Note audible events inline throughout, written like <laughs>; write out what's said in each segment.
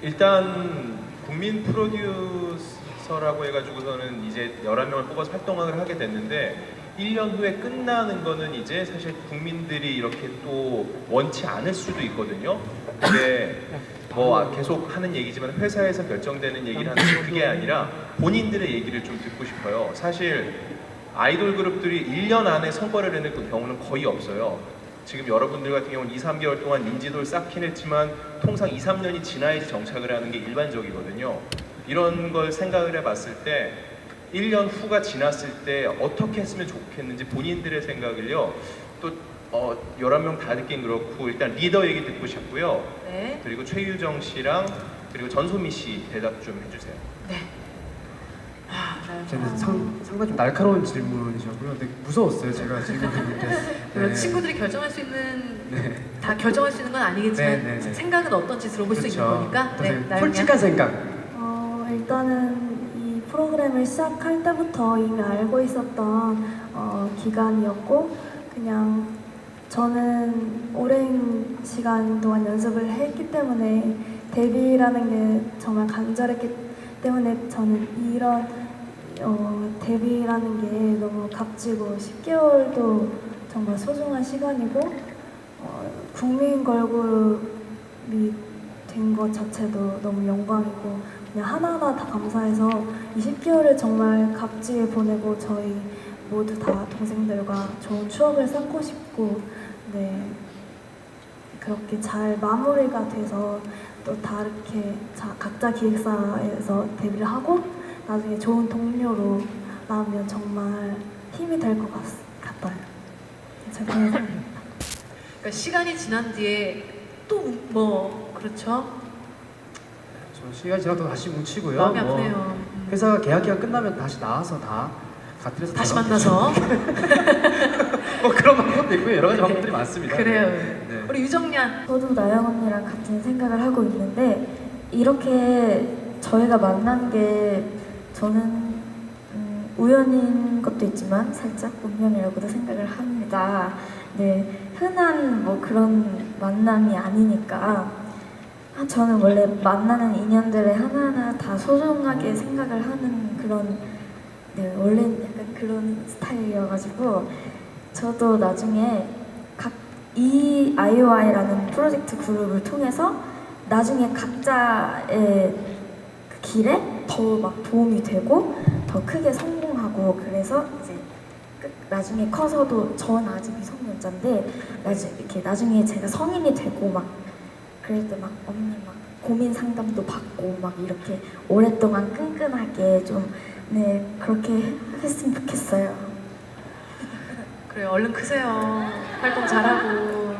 일단 국민 프로듀서라고 해가지고서는 이제 11명을 뽑아서 활동을 하게 됐는데 1년 후에 끝나는 거는 이제 사실 국민들이 이렇게 또 원치 않을 수도 있거든요. 근데 뭐 계속 하는 얘기지만 회사에서 결정되는 얘기를 하는 그게 아니라 본인들의 얘기를 좀 듣고 싶어요. 사실 아이돌 그룹들이 1년 안에 성과를 내는 그 경우는 거의 없어요. 지금 여러분들 같은 경우는 2, 3개월 동안 인지도를 쌓긴 했지만 통상 2, 3년이 지나야지 정착을 하는 게 일반적이거든요. 이런 걸 생각을 해봤을 때 1년 후가 지났을 때 어떻게 했으면 좋겠는지 본인들의 생각을요. 또 어, 11명 다 듣긴 그렇고 일단 리더 얘기 듣고 싶고요. 네. 그리고 최유정 씨랑 그리고 전소미 씨 대답 좀 해주세요. 네. 아, 네. 저는 상, 상당히 좀 날카로운 질문이셨고요. 근데 무서웠어요. 제가 질문했는데. <laughs> 그리고 친구들이 결정할 수 있는 네. 다 결정할 수 있는 건 아니겠지만 네, 네, 네. 생각은 어떤지 들어볼 수 있는 그렇죠. 거니까. 네. 솔직한 생각. 어, 일단은 이 프로그램을 시작할 때부터 이미 알고 있었던 어, 기간이었고 그냥 저는 오랜 시간 동안 연습을 했기 때문에 데뷔라는 게 정말 간절했기 때문에 저는 이런 어, 데뷔라는 게 너무 값지고 10개월도 정말 소중한 시간이고 어, 국민 걸그룹이 된 것 자체도 너무 영광이고 그냥 하나하나 다 감사해서 이 10개월을 정말 값지게 보내고 저희 모두 다 동생들과 좋은 추억을 쌓고 싶고 네 그렇게 잘 마무리가 돼서 또 다르게 자, 각자 기획사에서 데뷔를 하고 나중에 좋은 동료로 나오면 정말 힘이 될 것 같아요. 그런 생각입니다. 그러니까 시간이 지난 뒤에 또 뭐 그렇죠. 저 시간이 지나도 다시 뭉치고요. 마음이 뭐 아프네요. 음. 회사가 계약 기간 끝나면 다시 나와서 다 같은 회사 다시. 만나서 <laughs> 뭐 그런 방법도 있고요. 여러 가지 방법들이 많습니다. 그래요. 네. 우리 유정양 저도 나영 언니랑 같은 생각을 하고 있는데 이렇게 저희가 만난 게 저는 음, 우연인 것도 있지만 살짝 운명이라고도 생각을 합니다. 네, 흔한 뭐 그런 만남이 아니니까 아, 저는 원래 만나는 인연들을 하나하나 다 소중하게 생각을 하는 그런 네, 원래 약간 그런 스타일이어가지고 저도 나중에 각 이 IOI라는 프로젝트 그룹을 통해서 나중에 각자의 그 길에 더 막 도움이 되고 더 크게 성공하고 그래서 이제 끝- 나중에 커서도 전 아직 미성년자인데 나중 이렇게 나중에 제가 성인이 되고 막 그럴 때 막 언니 막 고민 상담도 받고 막 이렇게 오랫동안 끈끈하게 좀 네 그렇게 했으면 좋겠어요. 그래 요 얼른 크세요. 활동 잘하고.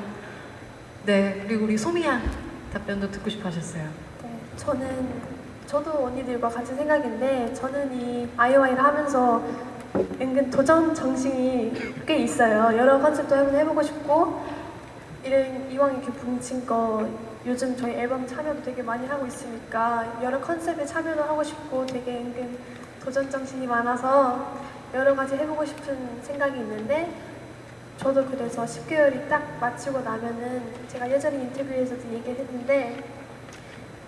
네 그리고 우리 소미양 답변도 듣고 싶어 하셨어요. 네, 저는 저도 언니들과 같은 생각인데 저는 이 아이오아이를 하면서 은근 도전 정신이 꽤 있어요. 여러 컨셉도 한번 해보고 싶고 이런 이왕 이렇게 뭉친 거 요즘 저희 앨범 참여도 되게 많이 하고 있으니까 여러 컨셉에 참여도 하고 싶고 되게 은근 도전 정신이 많아서 여러 가지 해보고 싶은 생각이 있는데 저도 그래서 10개월이 딱 마치고 나면은 제가 예전에 인터뷰에서도 얘기를 했는데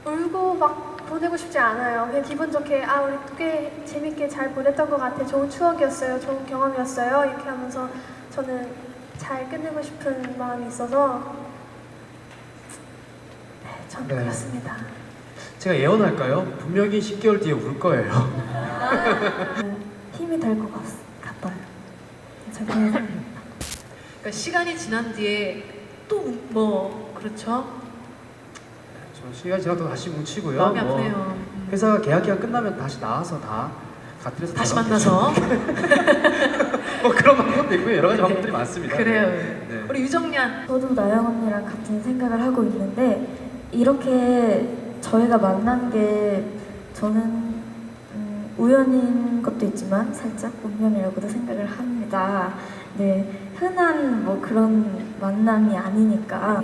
울고 막 보내고 싶지 않아요. 그냥 기분 좋게 아 우리 꽤 재밌게 잘 보냈던 것 같아. 좋은 추억이었어요. 좋은 경험이었어요. 이렇게 하면서 저는 잘 끝내고 싶은 마음이 있어서 네, 전 네. 그렇습니다. 제가 예언할까요? 분명히 10개월 뒤에 울 거예요. 네, <laughs> 힘이 될 것 같아요. 제가 그런 생각입니다. 그러니까 시간이 지난 뒤에 또 뭐 그렇죠. 저 시간이 지나도 다시 뭉치고요. 마음이 뭐 아프네요. 음. 회사가 계약 기간 끝나면 다시 나와서 다 같은 회사 다시. 만나서. <laughs> 뭐 그런 방법도 있고요. 여러 가지 방법들이 많습니다. 그래요. 네. 우리 유정양 저도 나영 언니랑 같은 생각을 하고 있는데 이렇게 저희가 만난 게 저는 음, 우연인 것도 있지만 살짝 운명이라고도 생각을 합니다. 네, 흔한 뭐 그런 만남이 아니니까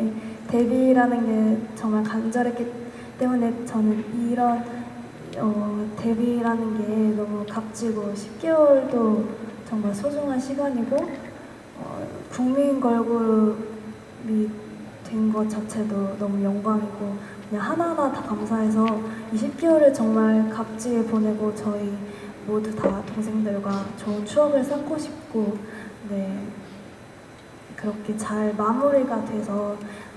데뷔라는 게 정말 간절했기 때문에 저는 이런 어, 데뷔라는 게 너무 값지고 10개월도 정말 소중한 시간이고 어, 국민 걸그룹이 된 것 자체도 너무 영광이고 그냥 하나하나 다 감사해서 이 10개월을 정말 값지게 보내고 저희 모두 다 동생들과 좋은 추억을 쌓고 싶고 네. 그렇게 잘 마무리가 돼서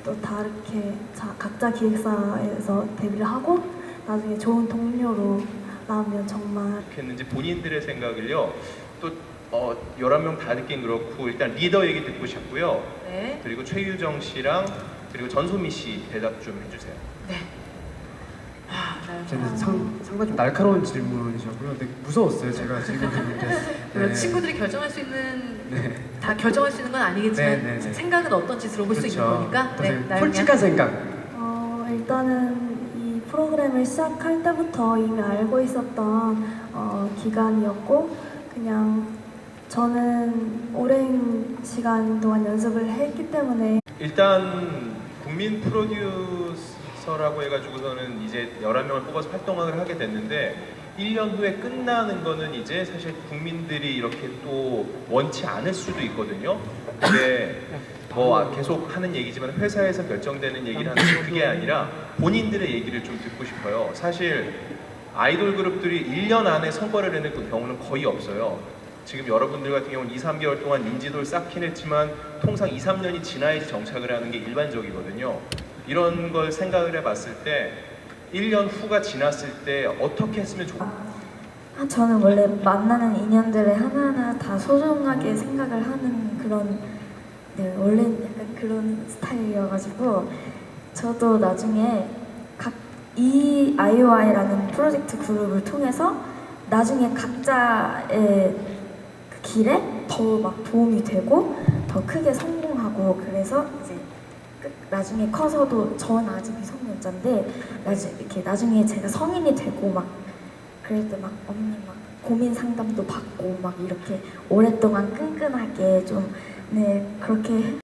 또 다르게 자, 각자 기획사에서 데뷔를 하고 나중에 좋은 동료로 나오면 정말 했는지 본인들의 생각을요. 또 어, 11명 다 듣긴 그렇고 일단 리더 얘기 듣고 싶고요. 네. 그리고 최유정 씨랑 그리고 전소미 씨 대답 좀 해주세요. 네. 아, 저는 네. 상, 상당히 좀 날카로운 질문이셨고요. 되게 무서웠어요. 제가 질문했는데. <laughs> 그리고 친구들이 결정할 수 있는 네. 다 결정할 수 있는 건 아니겠지만 네, 네, 네. 생각은 어떤지 들어볼 수 있는 거니까. 네, 솔직한 생각. 어, 일단은 이 프로그램을 시작할 때부터 이미 알고 있었던 어, 기간이었고 그냥 저는 오랜 시간 동안 연습을 했기 때문에 일단 국민 프로듀서라고 해가지고서는 이제 11명을 뽑아서 활동을 하게 됐는데 1년 후에 끝나는 거는 이제 사실 국민들이 이렇게 또 원치 않을 수도 있거든요. 근데 뭐 계속 하는 얘기지만 회사에서 결정되는 얘기를 하는데 그게 아니라 본인들의 얘기를 좀 듣고 싶어요. 사실 아이돌 그룹들이 1년 안에 성과를 내는 그 경우는 거의 없어요. 지금 여러분들 같은 경우는 2, 3개월 동안 인지도를 쌓긴 했지만 통상 2, 3년이 지나야지 정착을 하는 게 일반적이거든요. 이런 걸 생각을 해봤을 때 1년 후가 지났을 때 어떻게 했으면 좋... 아, 저는 원래 만나는 인연들을 하나하나 다 소중하게 생각을 하는 그런 네 원래 약간 그런 스타일이어가지고 저도 나중에 각이 아이오아이라는 프로젝트 그룹을 통해서 나중에 각자의 그 길에 더 막 도움이 되고 더 크게 성공하고 그래서 이제 끝- 나중에 커서도 전 아직 미성년자인데 나중 이렇게 나중에 제가 성인이 되고 막 그럴 때 막 언니 막 고민 상담도 받고 막 이렇게 오랫동안 끈끈하게 좀 네 그렇게